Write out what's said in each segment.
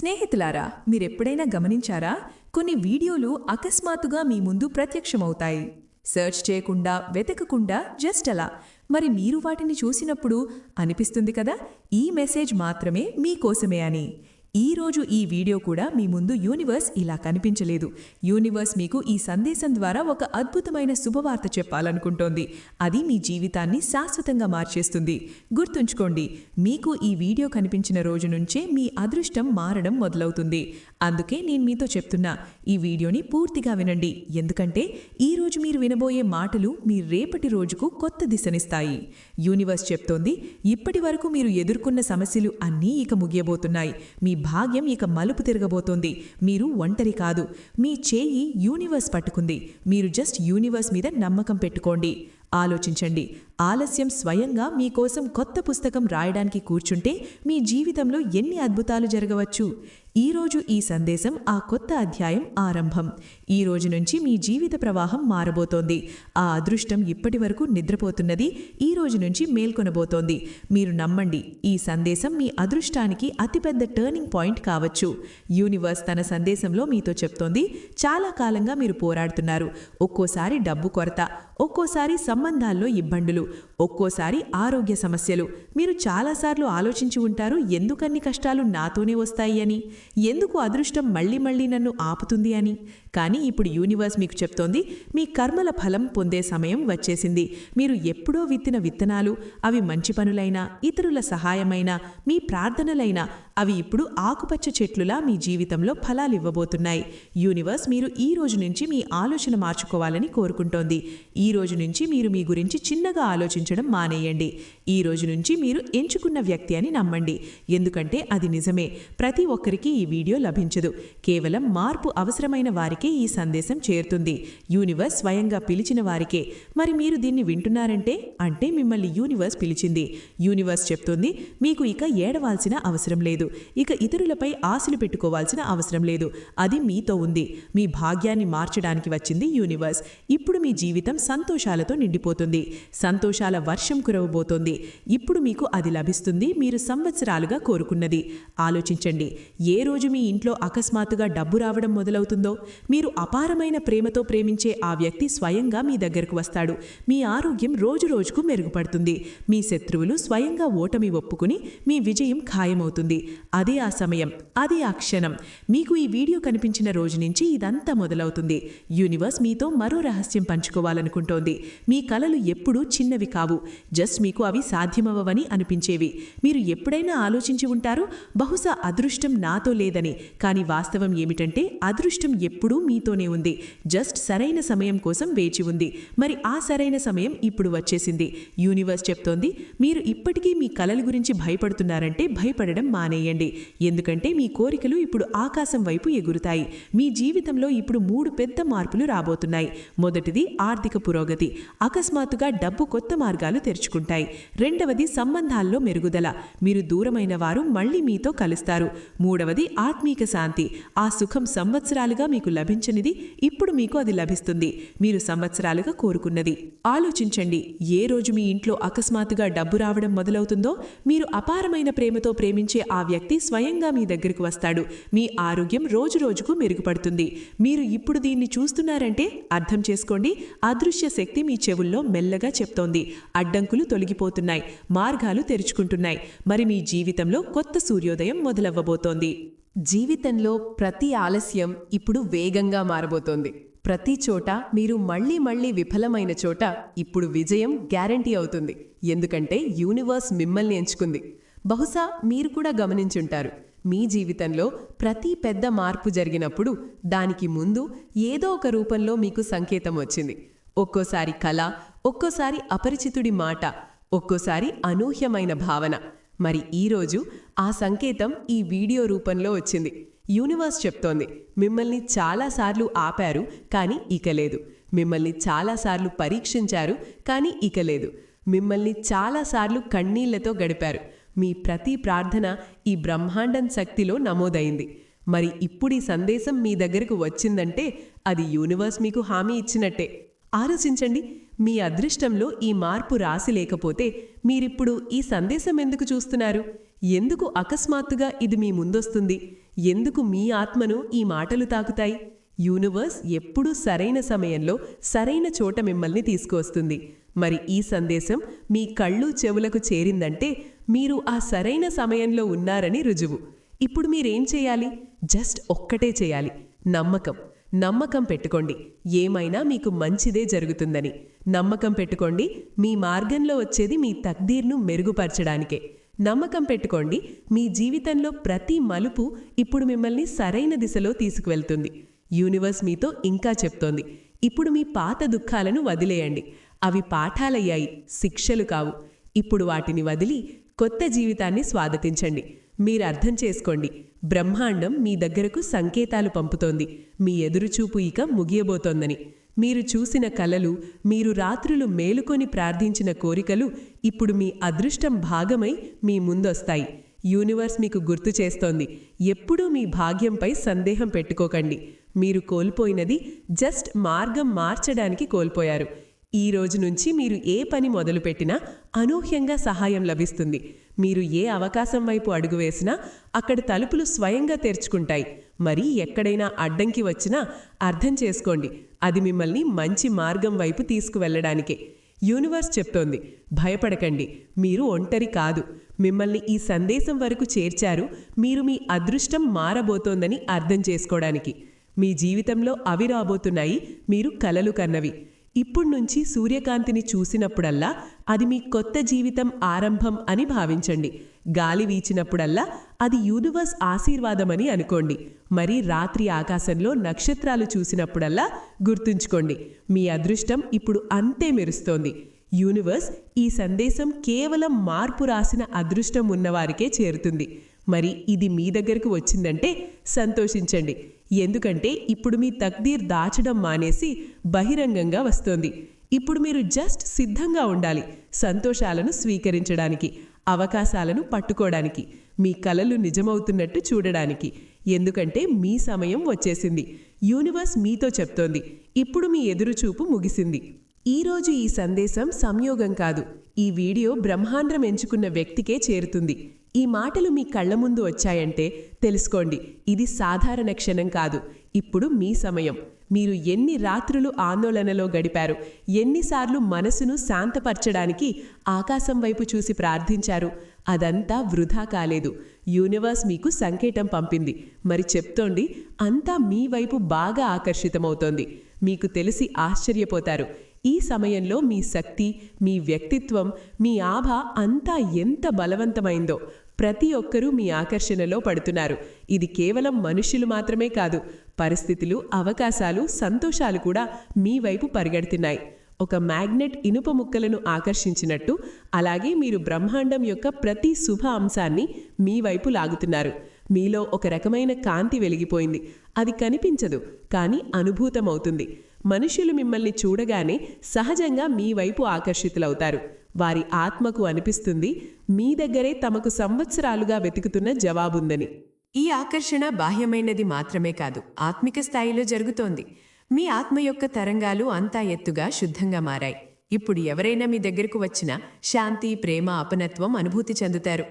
స్నేహితులారా మీరెప్పుడైనా గమనించారా? కొన్ని వీడియోలు అకస్మాత్తుగా మీ ముందు ప్రత్యక్షమవుతాయి. సెర్చ్ చేయకుండా వెతకకుండా జస్ట్ అలా. మరి మీరు వాటిని చూసినప్పుడు అనిపిస్తుంది కదా? ఈ మెసేజ్ మాత్రమే మీకోసమే అని. ఈ రోజు ఈ వీడియో కూడా మీ ముందు యూనివర్స్ ఇలా కనిపించలేదు. యూనివర్స్ మీకు ఈ సందేశం ద్వారా ఒక అద్భుతమైన శుభవార్త చెప్పాలనుకుంటోంది. అది మీ జీవితాన్ని శాశ్వతంగా మార్చేస్తుంది. గుర్తుంచుకోండి మీకు ఈ వీడియో కనిపించిన రోజు నుంచే మీ అదృష్టం మారడం మొదలవుతుంది. అందుకే నేను మీతో చెప్తున్నా ఈ వీడియోని పూర్తిగా వినండి. ఎందుకంటే ఈ రోజు మీరు వినబోయే మాటలు మీ రేపటి రోజుకు కొత్త దిశనిస్తాయి. యూనివర్స్ చెప్తోంది ఇప్పటి వరకు మీరు ఎదుర్కొన్న సమస్యలు అన్నీ ఇక ముగియబోతున్నాయి. మీ భాగ్యం ఇక మలుపు తిరగబోతోంది. మీరు ఒంటరి కాదు. మీ చేయి యూనివర్స్ పట్టుకుంది. మీరు జస్ట్ యూనివర్స్ మీద నమ్మకం పెట్టుకోండి. ఆలోచించండి. ఆలస్యం స్వయంగా మీకోసం కొత్త పుస్తకం రాయడానికి కూర్చుంటే మీ జీవితంలో ఎన్ని అద్భుతాలు జరగవచ్చు? ఈరోజు ఈ సందేశం ఆ కొత్త అధ్యాయం ఆరంభం. ఈ రోజు నుంచి మీ జీవిత ప్రవాహం మారబోతోంది. ఆ అదృష్టం ఇప్పటి వరకు నిద్రపోతున్నది ఈ రోజు నుంచి మేల్కొనబోతోంది. మీరు నమ్మండి ఈ సందేశం మీ అదృష్టానికి అతిపెద్ద టర్నింగ్ పాయింట్ కావచ్చు. యూనివర్స్ తన సందేశంలో మీతో చెప్తోంది చాలా కాలంగా మీరు పోరాడుతున్నారు. ఒక్కోసారి డబ్బు కొరత ఒక్కోసారి సంబంధాల్లో ఇబ్బందులు ఒక్కోసారి ఆరోగ్య సమస్యలు. మీరు చాలాసార్లు ఆలోచించి ఉంటారు ఎందుకన్ని కష్టాలు నాతోనే వస్తాయి అని? ఎందుకు అదృష్టం మళ్ళీ మళ్ళీ నన్ను ఆపుతుంది అని? కానీ ఇప్పుడు యూనివర్స్ మీకు చెప్తోంది మీ కర్మల ఫలం పొందే సమయం వచ్చేసింది. మీరు ఎప్పుడో విత్తిన విత్తనాలు అవి మంచి పనులైనా ఇతరుల సహాయమైనా మీ ప్రార్థనలైనా అవి ఇప్పుడు ఆకుపచ్చ చెట్లులా మీ జీవితంలో ఫలాలు ఇవ్వబోతున్నాయి. యూనివర్స్ మీరు ఈ రోజు నుంచి మీ ఆలోచన మార్చుకోవాలని కోరుకుంటోంది. ఈ రోజు నుంచి మీరు మీ గురించి చిన్నగా ఆలోచించడం మానేయండి. ఈ రోజు నుంచి మీరు ఎంచుకున్న వ్యక్తి అని నమ్మండి. ఎందుకంటే అది నిజమే ప్రతి ఒక్కరికి ఈ వీడియో లభించదు. కేవలం మార్పు అవసరమైన వారికి ఈ సందేశం చేరుతుంది. యూనివర్స్ స్వయంగా పిలిచిన వారికే మరి మీరు దీన్ని వింటున్నారంటే? అంటే మిమ్మల్ని యూనివర్స్ పిలిచింది. యూనివర్స్ చెప్తుంది మీకు ఇక ఏడవాల్సిన అవసరం లేదు. ఇక ఇతరులపై ఆశలు పెట్టుకోవాల్సిన అవసరం లేదు. అది మీతో ఉంది. మీ భాగ్యాన్ని మార్చడానికి వచ్చింది యూనివర్స్. ఇప్పుడు మీ జీవితం సంతోషాలతో నిండిపోతుంది. సంతోషాల వర్షం కురవబోతోంది. ఇప్పుడు మీకు అది లభిస్తుంది. మీరు సంవత్సరాలుగా కోరుకున్నది. ఆలోచించండి. ఏ రోజు మీ ఇంట్లో అకస్మాత్తుగా డబ్బు రావడం మొదలవుతుందో? మీరు అపారమైన ప్రేమతో ప్రేమించే ఆ వ్యక్తి స్వయంగా మీ దగ్గరకు వస్తాడు. మీ ఆరోగ్యం రోజు రోజుకు మెరుగుపడుతుంది. మీ శత్రువులు స్వయంగా ఓటమి ఒప్పుకుని మీ విజయం ఖాయమవుతుంది. అదే ఆ సమయం అదే ఆ క్షణం. మీకు ఈ వీడియో కనిపించిన రోజు నుంచి ఇదంతా మొదలవుతుంది. యూనివర్స్ మీతో మరో రహస్యం పంచుకోవాలనుకుంటోంది. మీ కలలు ఎప్పుడూ చిన్నవి కావు. జస్ట్ మీకు అవి సాధ్యమవ్వవని అనిపించేవి. మీరు ఎప్పుడైనా ఆలోచించి ఉంటారు బహుశా అదృష్టం నాతో లేదని. కానీ వాస్తవం ఏమిటంటే అదృష్టం ఎప్పుడూ మీతోనే ఉంది. జస్ట్ సరైన సమయం కోసం వేచి ఉంది. మరి ఆ సరైన సమయం ఇప్పుడు వచ్చేసింది. యూనివర్స్ చెప్తోంది మీరు ఇప్పటికీ మీ కలల గురించి భయపడుతున్నారంటే భయపడడం మానేయండి. ఎందుకంటే మీ కోరికలు ఇప్పుడు ఆకాశం వైపు ఎగురుతాయి. మీ జీవితంలో ఇప్పుడు మూడు పెద్ద మార్పులు రాబోతున్నాయి. మొదటిది ఆర్థిక పురోగతి. అకస్మాత్తుగా డబ్బు కొత్త మార్గాలు తెరుచుకుంటాయి. రెండవది సంబంధాల్లో మెరుగుదల. మీరు దూరమైన వారు మళ్ళీ మీతో కలుస్తారు. మూడవది ఆత్మీక శాంతి. ఆ సుఖం సంవత్సరాలుగా మీకు లభి లభించనిది ఇప్పుడు మీకు అది లభిస్తుంది. మీరు సంవత్సరాలుగా కోరుకున్నది. ఆలోచించండి ఏ రోజు మీ ఇంట్లో అకస్మాత్తుగా డబ్బు రావడం మొదలవుతుందో మీరు అపారమైన ప్రేమతో ప్రేమించే ఆ వ్యక్తి స్వయంగా మీ దగ్గరకు వస్తాడు. మీ ఆరోగ్యం రోజు రోజుకు మెరుగుపడుతుంది. మీరు ఇప్పుడు దీన్ని చూస్తున్నారంటే అర్థం చేసుకోండి అదృశ్య శక్తి మీ చెవుల్లో మెల్లగా చెప్తోంది. అడ్డంకులు తొలగిపోతున్నాయి మార్గాలు తెరుచుకుంటున్నాయి. మరి మీ జీవితంలో కొత్త సూర్యోదయం మొదలవ్వబోతోంది. జీవితంలో ప్రతి ఆలస్యం ఇప్పుడు వేగంగా మారబోతోంది. ప్రతి చోట మీరు మళ్ళీ మళ్ళీ విఫలమైన చోట ఇప్పుడు విజయం గ్యారంటీ అవుతుంది. ఎందుకంటే యూనివర్స్ మిమ్మల్ని ఎంచుకుంది. బహుశా మీరు కూడా గమనించుంటారు. మీ జీవితంలో ప్రతి పెద్ద మార్పు జరిగినప్పుడు దానికి ముందు ఏదో ఒక రూపంలో మీకు సంకేతం వచ్చింది. ఒక్కోసారి కళ ఒక్కోసారి అపరిచితుడి మాట ఒక్కోసారి అనూహ్యమైన భావన. మరి ఈరోజు ఆ సంకేతం ఈ వీడియో రూపంలో వచ్చింది. యూనివర్స్ చెప్తోంది మిమ్మల్ని చాలాసార్లు ఆపారు కానీ ఇక లేదు. మిమ్మల్ని చాలాసార్లు పరీక్షించారు కానీ ఇక లేదు. మిమ్మల్ని చాలాసార్లు కన్నీళ్ళతో గడిపారు. మీ ప్రతి ప్రార్థన ఈ బ్రహ్మాండం శక్తిలో నమోదైంది. మరి ఇప్పుడు ఈ సందేశం మీ దగ్గరకు వచ్చిందంటే అది యూనివర్స్ మీకు హామీ ఇచ్చినట్టే. ఆలోచించండి మీ అదృష్టంలో ఈ మార్పు రాసి లేకపోతే మీరిప్పుడు ఈ సందేశం ఎందుకు చూస్తున్నారు? ఎందుకు అకస్మాత్తుగా ఇది మీ ముందొస్తుంది? ఎందుకు మీ ఆత్మను ఈ మాటలు తాకుతాయి? యూనివర్స్ ఎప్పుడూ సరైన సమయంలో సరైన చోట మిమ్మల్ని తీసుకువస్తుంది. మరి ఈ సందేశం మీ కళ్ళు చెవులకు చేరిందంటే మీరు ఆ సరైన సమయంలో ఉన్నారని రుజువు. ఇప్పుడు మీరేం చేయాలి? జస్ట్ ఒక్కటే చేయాలి. నమ్మకం. నమ్మకం పెట్టుకోండి. ఏమైనా మీకు మంచిదే జరుగుతుందని. నమ్మకం పెట్టుకోండి. మీ మార్గంలో వచ్చేది మీ తక్దీర్ను మెరుగుపరచడానికే. నమ్మకం పెట్టుకోండి. మీ జీవితంలో ప్రతి మలుపు ఇప్పుడు మిమ్మల్ని సరైన దిశలో తీసుకువెళ్తుంది. యూనివర్స్ మీతో ఇంకా చెప్తోంది. ఇప్పుడు మీ పాత దుఃఖాలను వదిలేయండి. అవి పాఠాలయ్యాయి. శిక్షలు కావు. ఇప్పుడు వాటిని వదిలి కొత్త జీవితాన్ని స్వాగతించండి. మీరు అర్థం చేసుకోండి. బ్రహ్మాండం మీ దగ్గరకు సంకేతాలు పంపుతోంది. మీ ఎదురుచూపు ఇక ముగియబోతోందని. మీరు చూసిన కలలు మీరు రాత్రులు మేలుకొని ప్రార్థించిన కోరికలు ఇప్పుడు మీ అదృష్టం భాగమై మీ ముందొస్తాయి. యూనివర్స్ మీకు గుర్తు చేస్తోంది. ఎప్పుడూ మీ భాగ్యంపై సందేహం పెట్టుకోకండి. మీరు కోల్పోయినది జస్ట్ మార్గం మార్చడానికి కోల్పోయారు. ఈ రోజు నుంచి మీరు ఏ పని మొదలుపెట్టినా అనూహ్యంగా సహాయం లభిస్తుంది. మీరు ఏ అవకాశం వైపు అడుగు వేసినా అక్కడ తలుపులు స్వయంగా తెరుచుకుంటాయి. మరి ఎక్కడైనా అడ్డంకి వచ్చినా అర్థం చేసుకోండి. అది మిమ్మల్ని మంచి మార్గం వైపు తీసుకువెళ్ళడానికే. యూనివర్స్ చెప్తోంది భయపడకండి. మీరు ఒంటరి కాదు. మిమ్మల్ని ఈ సందేశం వరకు చేర్చారు. మీరు మీ అదృష్టం మారబోతోందని అర్థం చేసుకోవడానికి. మీ జీవితంలో అవి రాబోతున్నాయి. మీరు కలలు కన్నవి. ఇప్పుడు నుంచి సూర్యకాంతిని చూసినప్పుడల్లా అది మీ కొత్త జీవితం ఆరంభం అని భావించండి. గాలి వీచినప్పుడల్లా అది యూనివర్స్ ఆశీర్వాదమని అనుకోండి. మరి రాత్రి ఆకాశంలో నక్షత్రాలు చూసినప్పుడల్లా గుర్తుంచుకోండి. మీ అదృష్టం ఇప్పుడు అంతే మెరుస్తోంది. యూనివర్స్ ఈ సందేశం కేవలం మార్పు రాసిన అదృష్టం ఉన్నవారికే చేరుతుంది. మరి ఇది మీ దగ్గరకు వచ్చిందంటే సంతోషించండి. ఎందుకంటే ఇప్పుడు మీ తక్దీర్ దాచడం మానేసి బహిరంగంగా వస్తోంది. ఇప్పుడు మీరు జస్ట్ సిద్ధంగా ఉండాలి సంతోషాలను స్వీకరించడానికి అవకాశాలను పట్టుకోవడానికి మీ కలలు నిజమవుతున్నట్టు చూడడానికి. ఎందుకంటే మీ సమయం వచ్చేసింది. యూనివర్స్ మీతో చెప్తోంది. ఇప్పుడు మీ ఎదురుచూపు ముగిసింది. ఈరోజు ఈ సందేశం సంయోగం కాదు. ఈ వీడియో బ్రహ్మాండం ఎంచుకున్న వ్యక్తికే చేరుతుంది. ఈ మాటలు మీ కళ్ళ ముందు వచ్చాయంటే తెలుసుకోండి ఇది సాధారణ క్షణం కాదు. ఇప్పుడు మీ సమయం. మీరు ఎన్ని రాత్రులు ఆందోళనలో గడిపారు ఎన్నిసార్లు మనసును శాంతపరచడానికి ఆకాశం వైపు చూసి ప్రార్థించారు అదంతా వృధా కాలేదు. యూనివర్స్ మీకు సంకేతం పంపింది. మరి చెప్తోండి అంతా మీ వైపు బాగా ఆకర్షితమవుతోంది. మీకు తెలిసి ఆశ్చర్యపోతారు. ఈ సమయంలో మీ శక్తి మీ వ్యక్తిత్వం మీ ఆభ అంతా ఎంత బలవంతమైందో. ప్రతి ఒక్కరూ మీ ఆకర్షణలో పడుతున్నారు. ఇది కేవలం మనుష్యులు మాత్రమే కాదు పరిస్థితులు అవకాశాలు సంతోషాలు కూడా మీ వైపు పరిగెడుతున్నాయి. ఒక మ్యాగ్నెట్ ఇనుప ముక్కలను ఆకర్షించినట్టు అలాగే మీరు బ్రహ్మాండం యొక్క ప్రతి శుభ అంశాన్ని మీ వైపు లాగుతున్నారు. మీలో ఒక రకమైన కాంతి వెలిగిపోయింది. అది కనిపించదు కానీ అనుభూతమవుతుంది. మనుషులు మిమ్మల్ని చూడగానే సహజంగా మీ వైపు ఆకర్షితులవుతారు. వారి ఆత్మకు అనిపిస్తుంది మీ దగ్గరే తమకు సంవత్సరాలుగా వెతుకుతున్న జవాబుందని. ఈ ఆకర్షణ బాహ్యమైనది మాత్రమే కాదు ఆత్మిక స్థాయిలో జరుగుతోంది. మీ ఆత్మ యొక్క తరంగాలు అంతా ఎత్తుగా శుద్ధంగా మారాయి. ఇప్పుడు ఎవరైనా మీ దగ్గరకు వచ్చినా శాంతి ప్రేమ అపనత్వం అనుభూతి చెందుతారు.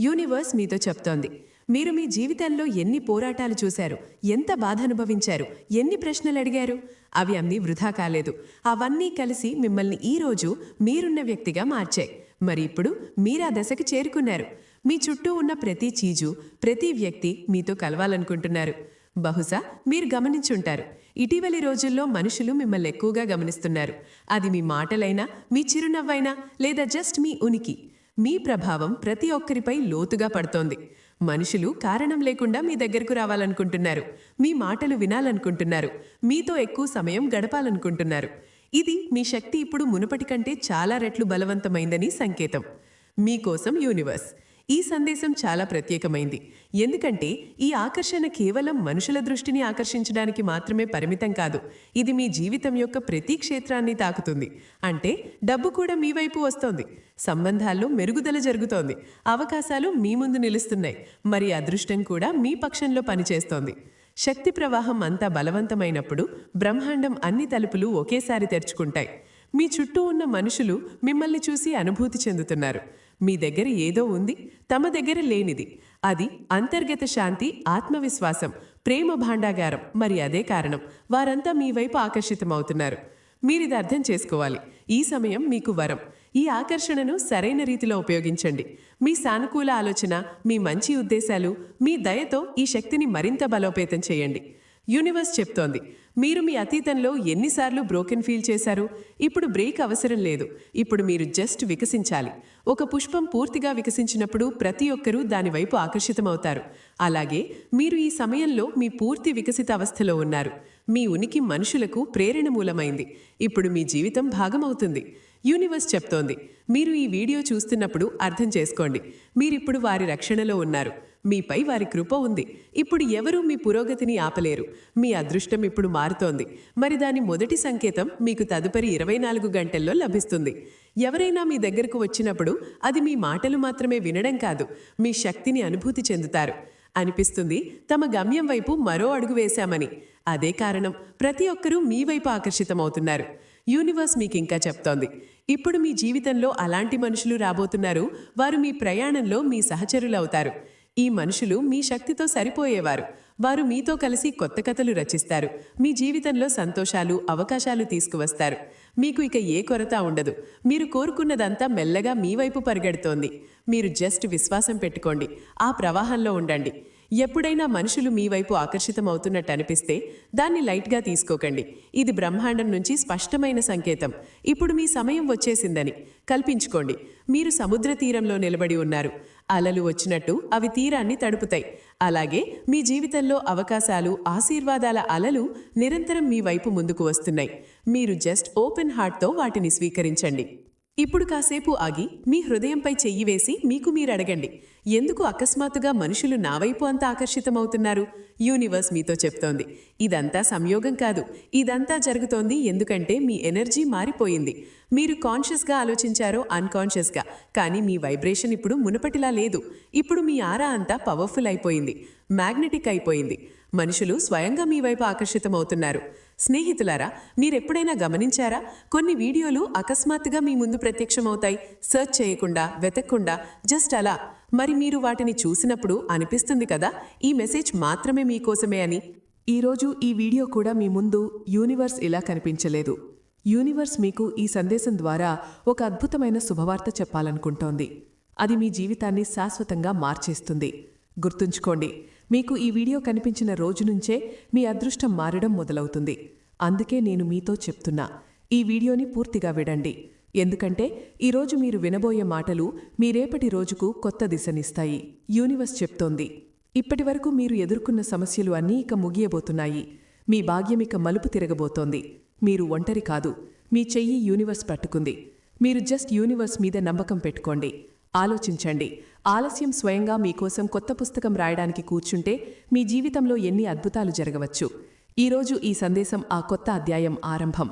యూనివర్స్ మీతో చెప్తోంది మీరు మీ జీవితంలో ఎన్ని పోరాటాలు చూశారు? ఎంత బాధ అనుభవించారు? ఎన్ని ప్రశ్నలు అడిగారు? అవి అన్నీ వృధా కాలేదు. అవన్నీ కలిసి మిమ్మల్ని ఈ రోజు మీరున్న వ్యక్తిగా మార్చాయి. మరి ఇప్పుడు మీరా దశకు చేరుకున్నారు. మీ చుట్టూ ఉన్న ప్రతి చీజు ప్రతి వ్యక్తి మీతో కలవాలనుకుంటున్నారు. బహుశా మీరు గమనించుంటారు. ఇటీవలి రోజుల్లో మనుషులు మిమ్మల్ని ఎక్కువగా గమనిస్తున్నారు. అది మీ మాటలైనా మీ చిరునవ్వైనా లేదా జస్ట్ మీ ఉనికి. మీ ప్రభావం ప్రతి ఒక్కరిపై లోతుగా పడుతోంది. మనుషులు కారణం లేకుండా మీ దగ్గరకు రావాలనుకుంటున్నారు. మీ మాటలు వినాలనుకుంటున్నారు. మీతో ఎక్కువ సమయం గడపాలనుకుంటున్నారు. ఇది మీ శక్తి ఇప్పుడు మునుపటి కంటే చాలా రెట్లు బలవంతమైందని సంకేతం. మీకోసం యూనివర్స్. ఈ సందేశం చాలా ప్రత్యేకమైంది. ఎందుకంటే ఈ ఆకర్షణ కేవలం మనుషుల దృష్టిని ఆకర్షించడానికి మాత్రమే పరిమితం కాదు. ఇది మీ జీవితం యొక్క ప్రతి క్షేత్రాన్ని తాకుతుంది. అంటే డబ్బు కూడా మీ వైపు వస్తోంది. సంబంధాల్లో మెరుగుదల జరుగుతోంది. అవకాశాలు మీ ముందు నిలుస్తున్నాయి. మరి అదృష్టం కూడా మీ పక్షంలో పనిచేస్తోంది. శక్తి ప్రవాహం అంతా బలవంతమైనప్పుడు బ్రహ్మాండం అన్ని తలుపులు ఒకేసారి తెరుచుకుంటాయి. మీ చుట్టూ ఉన్న మనుషులు మిమ్మల్ని చూసి అనుభూతి చెందుతున్నారు. మీ దగ్గర ఏదో ఉంది తమ దగ్గర లేనిది. అది అంతర్గత శాంతి ఆత్మవిశ్వాసం ప్రేమ భాండాగారం. మరి అదే కారణం. వారంతా మీ వైపు ఆకర్షితమవుతున్నారు. మీరిది అర్థం చేసుకోవాలి. ఈ సమయం మీకు వరం. ఈ ఆకర్షణను సరైన రీతిలో ఉపయోగించండి. మీ సానుకూల ఆలోచన మీ మంచి ఉద్దేశాలు మీ దయతో ఈ శక్తిని మరింత బలోపేతం చేయండి. యూనివర్స్ చెప్తోంది మీరు మీ అతీతంలో ఎన్నిసార్లు బ్రోకెన్ ఫీల్ చేశారు? ఇప్పుడు బ్రేక్ అవసరం లేదు. ఇప్పుడు మీరు జస్ట్ వికసించాలి. ఒక పుష్పం పూర్తిగా వికసించినప్పుడు ప్రతి ఒక్కరూ దానివైపు ఆకర్షితమవుతారు. అలాగే మీరు ఈ సమయంలో మీ పూర్తి వికసిత అవస్థలో ఉన్నారు. మీ ఉనికి మనుషులకు ప్రేరణ మూలమైంది. ఇప్పుడు మీ జీవితం భాగమవుతుంది. యూనివర్స్ చెప్తోంది. మీరు ఈ వీడియో చూస్తున్నప్పుడు అర్థం చేసుకోండి. మీరిప్పుడు వారి రక్షణలో ఉన్నారు. మీపై వారి కృప ఉంది. ఇప్పుడు ఎవరూ మీ పురోగతిని ఆపలేరు. మీ అదృష్టం ఇప్పుడు మారుతోంది. మరి దాని మొదటి సంకేతం మీకు తదుపరి ఇరవై నాలుగు గంటల్లో లభిస్తుంది. ఎవరైనా మీ దగ్గరకు వచ్చినప్పుడు అది మీ మాటలు మాత్రమే వినడం కాదు. మీ శక్తిని అనుభూతి చెందుతారు. అనిపిస్తుంది తమ గమ్యం వైపు మరో అడుగు వేశామని. అదే కారణం ప్రతి ఒక్కరూ మీ వైపు ఆకర్షితమవుతున్నారు. యూనివర్స్ మీకు ఇంకా చెప్తోంది. ఇప్పుడు మీ జీవితంలో అలాంటి మనుషులు రాబోతున్నారు. వారు మీ ప్రయాణంలో మీ సహచరులు అవుతారు ఈ మనుషులు మీ శక్తితో సరిపోయేవారు. వారు మీతో కలిసి కొత్త కథలు రచిస్తారు. మీ జీవితంలో సంతోషాలు అవకాశాలు తీసుకువస్తారు. మీకు ఇక ఏ కొరత ఉండదు. మీరు కోరుకున్నదంతా మెల్లగా మీ వైపు పరిగెడుతోంది. మీరు జస్ట్ విశ్వాసం పెట్టుకోండి. ఆ ప్రవాహంలో ఉండండి. ఎప్పుడైనా మనుషులు మీ వైపు ఆకర్షితమవుతున్నట్టు అనిపిస్తే దాన్ని లైట్గా తీసుకోకండి. ఇది బ్రహ్మాండం నుంచి స్పష్టమైన సంకేతం. ఇప్పుడు మీ సమయం వచ్చేసిందని కల్పించుకోండి. మీరు సముద్ర తీరంలో నిలబడి ఉన్నారు. అలలు వచ్చినట్టు అవి తీరాన్ని తడుపుతాయి. అలాగే మీ జీవితంలో అవకాశాలు ఆశీర్వాదాల అలలు నిరంతరం మీ వైపు ముందుకు వస్తున్నాయి. మీరు జస్ట్ ఓపెన్ హార్ట్తో వాటిని స్వీకరించండి. ఇప్పుడు కాసేపు ఆగి మీ హృదయంపై చెయ్యి వేసి మీకు మీరు అడగండి ఎందుకు అకస్మాత్తుగా మనుషులు నా వైపు అంత ఆకర్షితమవుతున్నారు? యూనివర్స్ మీతో చెప్తోంది. ఇదంతా సంయోగం కాదు. ఇదంతా జరుగుతోంది ఎందుకంటే మీ ఎనర్జీ మారిపోయింది. మీరు కాన్షియస్గా ఆలోచించారో అన్కాన్షియస్గా. కానీ మీ వైబ్రేషన్ ఇప్పుడు మునుపటిలా లేదు. ఇప్పుడు మీ ఆరా అంతా పవర్ఫుల్ అయిపోయింది. మ్యాగ్నెటిక్ అయిపోయింది. మనుషులు స్వయంగా మీ వైపు ఆకర్షితమవుతున్నారు. స్నేహితులారా మీరెప్పుడైనా గమనించారా? కొన్ని వీడియోలు అకస్మాత్తుగా మీ ముందు ప్రత్యక్షమవుతాయి. సెర్చ్ చేయకుండా వెతక్కుండా జస్ట్ అలా. మరి మీరు వాటిని చూసినప్పుడు అనిపిస్తుంది కదా? ఈ మెసేజ్ మాత్రమే మీకోసమే అని. ఈరోజు ఈ వీడియో కూడా మీ ముందు యూనివర్స్ ఇలా కనిపించలేదు. యూనివర్స్ మీకు ఈ సందేశం ద్వారా ఒక అద్భుతమైన శుభవార్త చెప్పాలనుకుంటోంది. అది మీ జీవితాన్ని శాశ్వతంగా మార్చేస్తుంది. గుర్తుంచుకోండి మీకు ఈ వీడియో కనిపించిన రోజు నుంచే మీ అదృష్టం మారడం మొదలవుతుంది. అందుకే నేను మీతో చెప్తున్నా ఈ వీడియోని పూర్తిగా విడండి. ఎందుకంటే ఈరోజు మీరు వినబోయే మాటలు మీ రేపటి రోజుకు కొత్త దిశనిస్తాయి. యూనివర్స్ చెప్తోంది ఇప్పటివరకు మీరు ఎదుర్కొన్న సమస్యలు అన్నీ ఇక ముగియబోతున్నాయి. మీ భాగ్యమిక మలుపు తిరగబోతోంది. మీరు ఒంటరి కాదు మీ చెయ్యి యూనివర్స్ పట్టుకుంది. మీరు జస్ట్ యూనివర్స్ మీద నమ్మకం పెట్టుకోండి. ఆలోచించండి. ఆలస్యం స్వయంగా మీకోసం కొత్త పుస్తకం రాయడానికి కూర్చుంటే మీ జీవితంలో ఎన్ని అద్భుతాలు జరగవచ్చు. ఈరోజు ఈ సందేశం ఆ కొత్త అధ్యాయం ఆరంభం.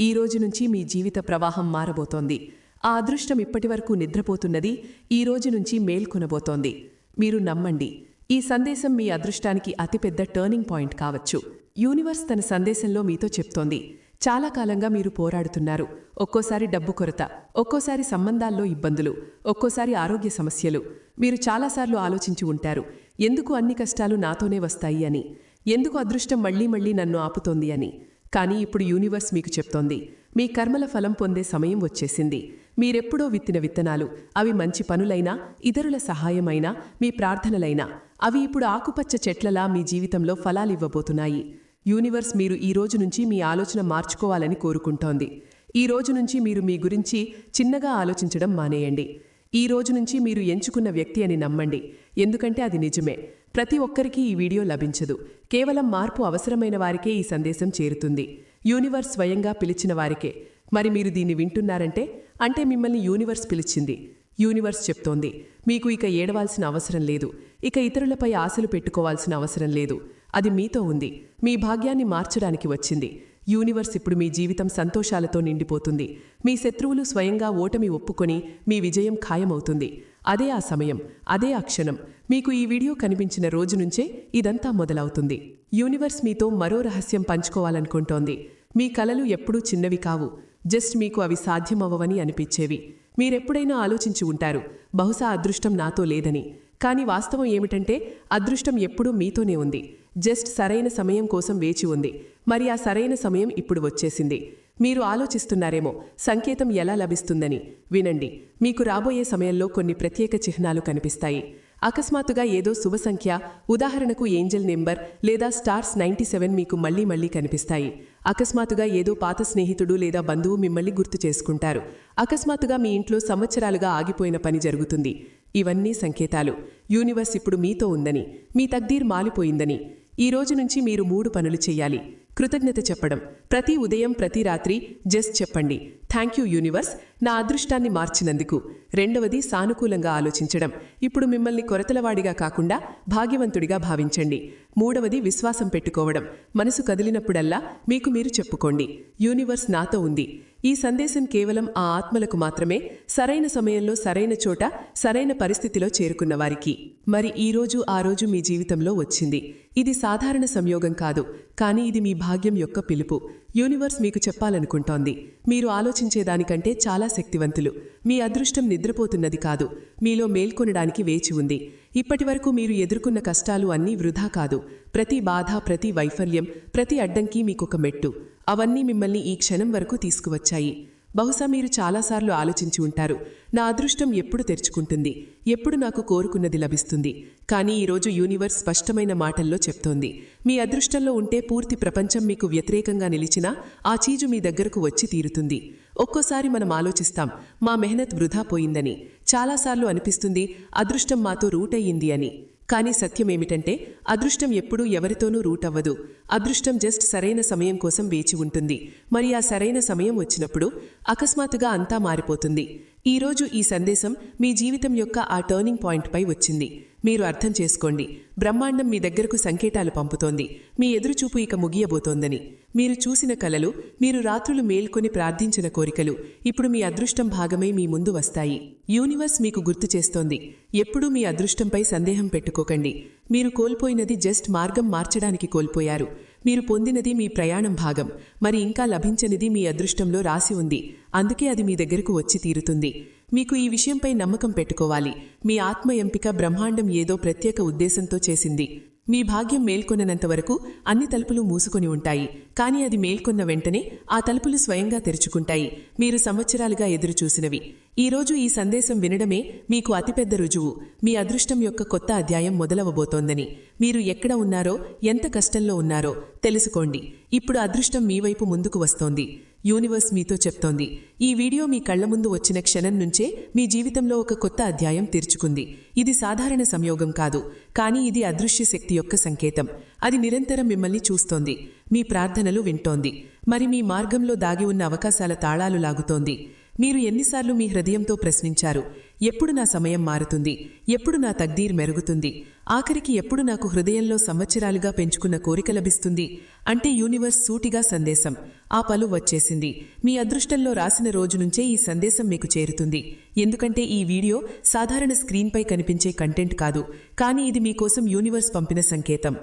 ఈ రోజు నుంచి మీ జీవిత ప్రవాహం మారబోతోంది. ఆ అదృష్టం ఇప్పటివరకు నిద్రపోతున్నది ఈ రోజు నుంచి మేల్కొనబోతోంది. మీరు నమ్మండి ఈ సందేశం మీ అదృష్టానికి అతిపెద్ద టర్నింగ్ పాయింట్ కావచ్చు. యూనివర్స్ తన సందేశంలో మీతో చెప్తోంది చాలా కాలంగా మీరు పోరాడుతున్నారు. ఒక్కోసారి డబ్బు కొరత ఒక్కోసారి సంబంధాల్లో ఇబ్బందులు ఒక్కోసారి ఆరోగ్య సమస్యలు. మీరు చాలాసార్లు ఆలోచించి ఉంటారు. ఎందుకు అన్ని కష్టాలు నాతోనే వస్తాయి అని? ఎందుకు అదృష్టం మళ్ళీ మళ్ళీ నన్ను ఆపుతోంది అని? కానీ ఇప్పుడు యూనివర్స్ మీకు చెప్తోంది. మీ కర్మల ఫలం పొందే సమయం వచ్చేసింది. మీరెప్పుడో విత్తిన విత్తనాలు అవి మంచి పనులైనా ఇతరుల సహాయమైనా మీ ప్రార్థనలైనా అవి ఇప్పుడు ఆకుపచ్చ చెట్లలా మీ జీవితంలో ఫలాలివ్వబోతున్నాయి యూనివర్స్ మీరు ఈ రోజు నుంచి మీ ఆలోచన మార్చుకోవాలని కోరుకుంటోంది. ఈ రోజు నుంచి మీరు మీ గురించి చిన్నగా ఆలోచించడం మానేయండి. ఈ రోజు నుంచి మీరు ఎంచుకున్న వ్యక్తి అని నమ్మండి. ఎందుకంటే అది నిజమే. ప్రతి ఒక్కరికి ఈ వీడియో లభించదు. కేవలం మార్పు అవసరమైన వారికే ఈ సందేశం చేరుతుంది. యూనివర్స్ స్వయంగా పిలిచిన వారికే. మరి మీరు దీన్ని వింటున్నారంటే? అంటే మిమ్మల్ని యూనివర్స్ పిలిచింది. యూనివర్స్ చెప్తోంది. మీకు ఇక ఏడవాల్సిన అవసరం లేదు. ఇక ఇతరులపై ఆశలు పెట్టుకోవాల్సిన అవసరం లేదు. అది మీతో ఉంది. మీ భాగ్యాన్ని మార్చడానికి వచ్చింది. యూనివర్స్ ఇప్పుడు మీ జీవితం సంతోషాలతో నిండిపోతుంది. మీ శత్రువులు స్వయంగా ఓటమి ఒప్పుకొని మీ విజయం ఖాయమవుతుంది. అదే ఆ సమయం అదే ఆ క్షణం. మీకు ఈ వీడియో కనిపించిన రోజు నుంచే ఇదంతా మొదలవుతుంది. యూనివర్స్ మీతో మరో రహస్యం పంచుకోవాలనుకుంటోంది. మీ కలలు ఎప్పుడూ చిన్నవి కావు. జస్ట్ మీకు అవి సాధ్యమవ్వవని అనిపించేవి. మీరెప్పుడైనా ఆలోచించి ఉంటారు బహుశా అదృష్టం నాతో లేదని. కానీ వాస్తవం ఏమిటంటే అదృష్టం ఎప్పుడూ మీతోనే ఉంది. జస్ట్ సరైన సమయం కోసం వేచి ఉంది. మరి ఆ సరైన సమయం ఇప్పుడు వచ్చేసింది. మీరు ఆలోచిస్తున్నారేమో సంకేతం ఎలా లభిస్తుందని. వినండి మీకు రాబోయే సమయంలో కొన్ని ప్రత్యేక చిహ్నాలు కనిపిస్తాయి. అకస్మాత్తుగా ఏదో శుభ సంఖ్య ఉదాహరణకు ఏంజల్ నెంబర్ లేదా స్టార్స్ నైంటీ సెవెన్ మీకు మళ్ళీ మళ్ళీ కనిపిస్తాయి. అకస్మాత్తుగా ఏదో పాత స్నేహితుడు లేదా బంధువు మిమ్మల్ని గుర్తు చేసుకుంటారు. అకస్మాత్తుగా మీ ఇంట్లో సంవత్సరాలుగా ఆగిపోయిన పని జరుగుతుంది. ఇవన్నీ సంకేతాలు. యూనివర్స్ ఇప్పుడు మీతో ఉందని మీ తగ్దీర్ మాలిపోయిందని. ఈ రోజు నుంచి మీరు మూడు పనులు చేయాలి. కృతజ్ఞత చెప్పడం. ప్రతి ఉదయం ప్రతి రాత్రి జస్ట్ చెప్పండి. Thank you universe. నా అదృష్టాన్ని మార్చినందుకు. రెండవది సానుకూలంగా ఆలోచించడం. ఇప్పుడు మిమ్మల్ని కొరతలవాడిగా కాకుండా భాగ్యవంతుడిగా భావించండి. మూడవది విశ్వాసం పెట్టుకోవడం. మనసు కదిలినప్పుడల్లా మీకు మీరు చెప్పుకోండి. యూనివర్స్ నాతో ఉంది. ఈ సందేశం కేవలం ఆ ఆత్మలకు మాత్రమే సరైన సమయంలో సరైన చోట సరైన పరిస్థితిలో చేరుకున్న వారికి. మరి ఈ రోజు ఆ రోజు మీ జీవితంలో వచ్చింది. ఇది సాధారణ సంయోగం కాదు. కానీ ఇది మీ భాగ్యం యొక్క పిలుపు. యూనివర్స్ మీకు చెప్పాలనుకుంటోంది. మీరు ఆలోచించేదానికంటే చాలా శక్తివంతులు. మీ అదృష్టం నిద్రపోతున్నది కాదు. మీలో మేల్కొనడానికి వేచి ఉంది. ఇప్పటివరకు మీరు ఎదుర్కొన్న కష్టాలు అన్నీ వృధా కాదు. ప్రతి బాధ ప్రతి వైఫల్యం ప్రతి అడ్డంకి మీకొక మెట్టు. అవన్నీ మిమ్మల్ని ఈ క్షణం వరకు తీసుకువచ్చాయి. బహుశా మీరు చాలాసార్లు ఆలోచించి ఉంటారు నా అదృష్టం ఎప్పుడు తెరుచుకుంటుంది ఎప్పుడు నాకు కోరుకున్నది లభిస్తుంది. కానీ ఈరోజు యూనివర్స్ స్పష్టమైన మాటల్లో చెప్తోంది మీ అదృష్టంలో ఉంటే పూర్తి ప్రపంచం మీకు వ్యతిరేకంగా నిలిచినా ఆ చీజు మీ దగ్గరకు వచ్చి తీరుతుంది. ఒక్కోసారి మనం ఆలోచిస్తాం మా మెహనత్ వృధా పోయిందని చాలాసార్లు అనిపిస్తుంది అదృష్టం మాతో రూట్ అయ్యింది అని. కానీ సత్యమేమిటంటే అదృష్టం ఎప్పుడూ ఎవరితోనూ రూట్ అవ్వదు. అదృష్టం జస్ట్ సరైన సమయం కోసం వేచి ఉంటుంది. మరి ఆ సరైన సమయం వచ్చినప్పుడు అకస్మాత్తుగా అంతా మారిపోతుంది. ఈరోజు ఈ సందేశం మీ జీవితం యొక్క ఆ టర్నింగ్ పాయింట్పై వచ్చింది. మీరు అర్థం చేసుకోండి. బ్రహ్మాండం మీ దగ్గరకు సంకేతాలు పంపుతోంది. మీ ఎదురుచూపు ఇక ముగియబోతోందని. మీరు చూసిన కలలు మీరు రాత్రులు మేల్కొని ప్రార్థించిన కోరికలు ఇప్పుడు మీ అదృష్టం భాగమై మీ ముందు వస్తాయి. యూనివర్స్ మీకు గుర్తు చేస్తోంది. ఎప్పుడూ మీ అదృష్టంపై సందేహం పెట్టుకోకండి. మీరు కోల్పోయినది జస్ట్ మార్గం మార్చడానికి కోల్పోయారు. మీరు పొందినది మీ ప్రయాణం భాగం. మరి ఇంకా లభించనిది మీ అదృష్టంలో రాసి ఉంది. అందుకే అది మీ దగ్గరకు వచ్చి తీరుతుంది. మీకు ఈ విషయంపై నమ్మకం పెట్టుకోవాలి. మీ ఆత్మ ఎంపిక బ్రహ్మాండం ఏదో ప్రత్యేక ఉద్దేశంతో చేసింది. మీ భాగ్యం మేల్కొన్ననంత వరకు అన్ని తలుపులు మూసుకొని ఉంటాయి. కానీ అది మేల్కొన్న వెంటనే ఆ తలుపులు స్వయంగా తెరుచుకుంటాయి. మీరు సంవత్సరాలుగా ఎదురుచూసినవి. ఈరోజు ఈ సందేశం వినడమే మీకు అతిపెద్ద రుజువు. మీ అదృష్టం యొక్క కొత్త అధ్యాయం మొదలవబోతోందని. మీరు ఎక్కడ ఉన్నారో ఎంత కష్టంలో ఉన్నారో తెలుసుకోండి. ఇప్పుడు అదృష్టం మీ వైపు ముందుకు వస్తోంది. యూనివర్స్ మీతో చెప్తోంది. ఈ వీడియో మీ కళ్ళ ముందు వచ్చిన క్షణం నుంచే మీ జీవితంలో ఒక కొత్త అధ్యాయం తెరుచుకుంది. ఇది సాధారణ సంయోగం కాదు కానీ ఇది అదృశ్య శక్తి యొక్క సంకేతం. అది నిరంతరం మిమ్మల్ని చూస్తోంది. మీ ప్రార్థనలు వింటోంది. మరి మీ మార్గంలో దాగి ఉన్న అవకాశాల తాళాలు లాగుతోంది. మీరు ఎన్నిసార్లు మీ హృదయంతో ప్రశ్నించారు? ఎప్పుడు నా సమయం మారుతుంది? ఎప్పుడు నా తగ్దీర్ మెరుగుతుంది? ఆఖరికి ఎప్పుడు నాకు హృదయంలో సంవత్సరాలుగా పెంచుకున్న కోరిక లభిస్తుంది? అంటే యూనివర్స్ సూటిగా సందేశం. ఆ పలు వచ్చేసింది. మీ అదృష్టంలో రాసిన రోజు నుంచే ఈ సందేశం మీకు చేరుతుంది. ఎందుకంటే ఈ వీడియో సాధారణ స్క్రీన్పై కనిపించే కంటెంట్ కాదు. కానీ ఇది మీకోసం యూనివర్స్ పంపిన సంకేతం.